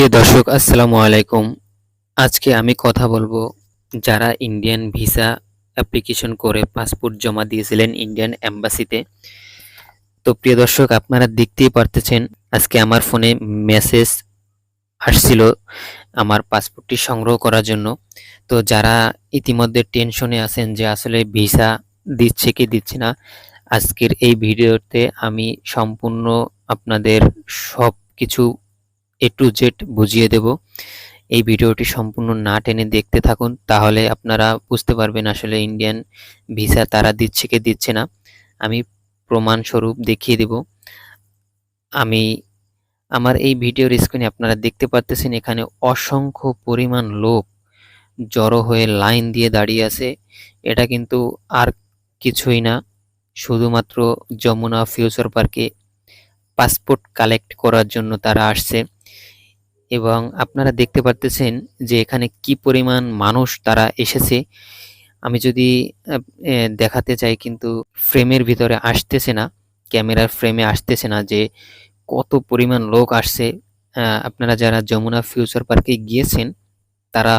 প্রিয় দর্শক, আসসালামু আলাইকুম। আজকে আমি কথা বলব যারা ইন্ডিয়ান ভিসা অ্যাপ্লিকেশন করে পাসপোর্ট জমা দিয়েছিলেন ইন্ডিয়ান এম্বাসিতে তো প্রিয় দর্শক, আপনারা দেখতেই পারতেছেন, আজকে আমার ফোনে মেসেজ আসছিল আমার পাসপোর্টটি সংগ্রহ করার জন্য। তো যারা ইতিমধ্যে টেনশনে আছেন যে আসলে ভিসা দিচ্ছে কি দিচ্ছে না, আজকের এই ভিডিওতে আমি সম্পূর্ণ আপনাদের সব কিছু এ টু জেড বুঝিয়ে দেব। এই ভিডিওটি সম্পূর্ণ না টেনে দেখতে থাকুন, তাহলে আপনারা বুঝতে পারবেন আসলে ইন্ডিয়ান ভিসা তারা দিচ্ছে কি দিচ্ছে না। আমি প্রমাণস্বরূপ দেখিয়ে দেব। আমি, আমার এই ভিডিওর স্ক্রিনে আপনারা দেখতে পাচ্ছেন এখানে অসংখ্য পরিমাণ লোক জড়ো হয়ে লাইন দিয়ে দাঁড়িয়ে আছে। এটা কিন্তু আর কিছুই না, শুধুমাত্র যমুনা ফিউচার পার্কে পাসপোর্ট কালেক্ট করার জন্য তারা আসছে। এবং আপনারা দেখতে পারতেছেন যে এখানে কি পরিমাণ মানুষ তারা এসেছে। আমি যদি দেখাতে চাই কিন্তু ফ্রেমের ভিতরে আসতেছে না, ক্যামেরার ফ্রেমে আসতেছে না যে কত পরিমাণ লোক আসছে। আপনারা যারা যমুনা ফিউচার পার্কে গিয়েছেন, তারা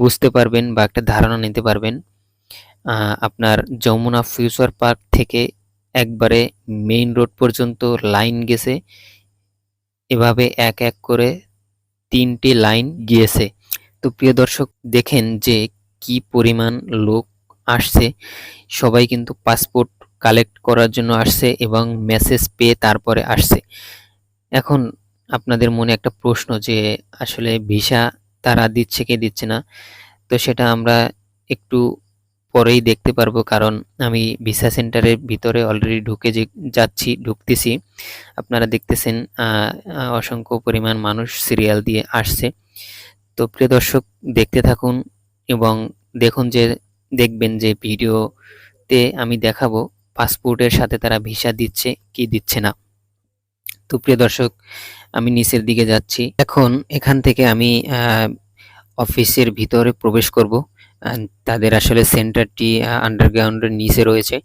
বুঝতে পারবেন বা একটা ধারণা নিতে পারবেন আপনার যমুনা ফিউচার পার্ক থেকে একবারে মেইন রোড পর্যন্ত লাইন গেছে। এভাবে এক এক করে তিনটি লাইন গিয়েছে। তো প্রিয় দর্শক, দেখেন যে কি পরিমাণ লোক আসছে। সবাই কিন্তু পাসপোর্ট কালেক্ট করার জন্য আসছে এবং মেসেজ পেয়ে তারপরে আসছে। এখন আপনাদের মনে একটা প্রশ্ন যে, আসলে ভিসা তারা দিচ্ছে কি দিচ্ছে না? তো সেটা আমরা একটু পরেই দেখতে পারব, কারণ আমি ভিসা সেন্টারের ভিতরে অলরেডি ঢুকে যে যাচ্ছি, ঢুকতেছি। আপনারা দেখতেছেন অসংখ্য পরিমাণ মানুষ সিরিয়াল দিয়ে আসছে। তো প্রিয় দর্শক, দেখতে থাকুন এবং দেখুন যে, দেখবেন যে ভিডিওতে আমি দেখাবো পাসপোর্টের সাথে তারা ভিসা দিচ্ছে কি দিচ্ছে না। তো প্রিয় দর্শক, আমি নিচের দিকে যাচ্ছি। এখন এখান থেকে আমি অফিসের ভিতরে প্রবেশ করব। তাদের আসলে সেন্টারটি আন্ডারগ্রাউন্ডের নিচে রয়েছে।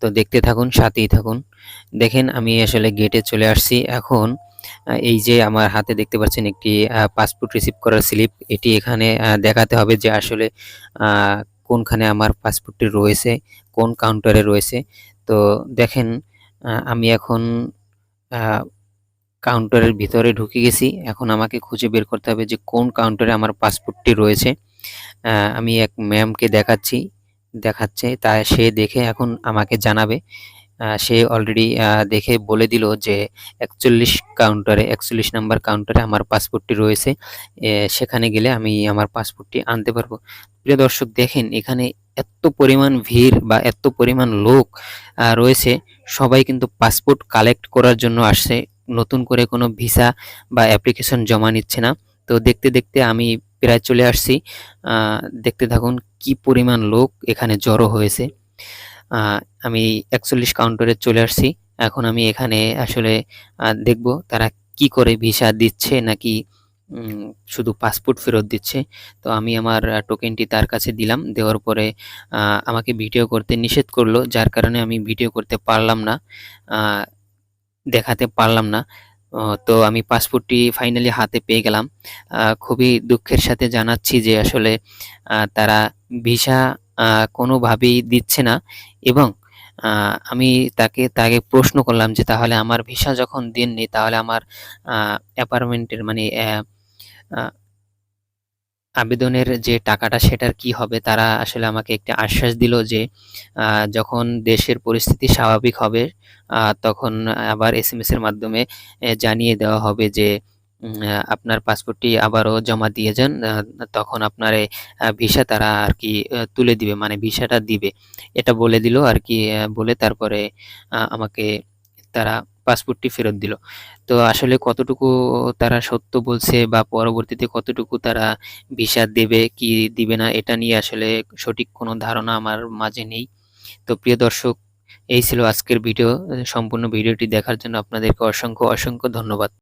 তো দেখতে থাকুন, সাথেই থাকুন। দেখেন, আমি আসলে গেটে চলে আসছি। এখন এই যে আমার হাতে দেখতে পাচ্ছেন একটি পাসপোর্ট রিসিভ করার স্লিপ এটি এখানে দেখাতে হবে যে আসলে কোনখানে আমার পাসপোর্টটি রয়েছে, কোন কাউন্টারে রয়েছে। তো দেখেন আমি এখন কাউন্টারের ভিতরে ঢুকে গেছি। এখন আমাকে খুঁজে বের করতে হবে যে কোন কাউন্টারে আমার পাসপোর্টটি রয়েছে। আমি এক ম্যামকে দেখাচ্ছি, দেখাচ্ছে। তা সে দেখে এখন আমাকে জানাবে। সে অলরেডি দেখে বলে দিল যে একচল্লিশ কাউন্টারে একচল্লিশ নাম্বার কাউন্টারে আমার পাসপোর্টটি রয়েছে। সেখানে গেলে আমি আমার পাসপোর্টটি আনতে পারব। প্রিয় দর্শক, দেখেন, এখানে এত পরিমাণ ভিড় বা এত পরিমাণ লোক রয়েছে। সবাই কিন্তু পাসপোর্ট কালেক্ট করার জন্য আসছে। নতুন করে কোনো ভিসা বা অ্যাপ্লিকেশন জমা নিচ্ছে না। তো দেখতে দেখতে আমি প্রায় চলে আসছি। দেখতে থাকুন কি পরিমাণ লোক এখানে জড়ো হয়েছে। আমি একচল্লিশ কাউন্টারে চলে আসছি। এখন আমি এখানে আসলে দেখব তারা কি করে ভিসা দিচ্ছে নাকি শুধু পাসপোর্ট ফেরত দিচ্ছে। তো আমি আমার টোকেনটি তার কাছে দিলাম। দেওয়ার পরে আমাকে ভিডিও করতে নিষেধ করল। যার কারণে আমি ভিডিও করতে পারলাম না দেখাতে পারলাম না। তো আমি পাসপোর্টটি ফাইনালি হাতে পেয়ে গেলাম। খুবই দুঃখের সাথে জানাচ্ছি যে আসলে তারা ভিসা কোনোভাবেই দিচ্ছে না এবং আমি তাকে তাকে প্রশ্ন করলাম যে তাহলে আমার ভিসা যখন দেননি, তাহলে আমার অ্যাপার্টমেন্টের মানে আবেদনের যে টাকাটা সেটার কি হবে, তারা আসলে আমাকে একটা আশ্বাস দিল যে যখন দেশের পরিস্থিতি স্বাভাবিক হবে তখন আবার এসএমএস এর মাধ্যমে জানিয়ে দেওয়া হবে যে আপনার পাসপোর্টটি আবারও জমা দিয়ে যান তখন আপনার ভিসা তারা আর কি তুলে দিবে মানে ভিসাটা দিবে। এটা বলে দিল আর কি বলে তারপরে আমাকে তারা পাসপোর্টটি ফেরত দিল। তো আসলে কতটুকু তারা সত্য বলছে বা পরবর্তীতে কতটুকু তারা ভিসা দেবে, কি দিবে না, এটা নিয়ে আসলে সঠিক কোনো ধারণা আমার মাঝে নেই। তো প্রিয় দর্শক, এই ছিল আজকের ভিডিও। সম্পূর্ণ ভিডিওটি দেখার জন্য আপনাদেরকে অসংখ্য অসংখ্য ধন্যবাদ।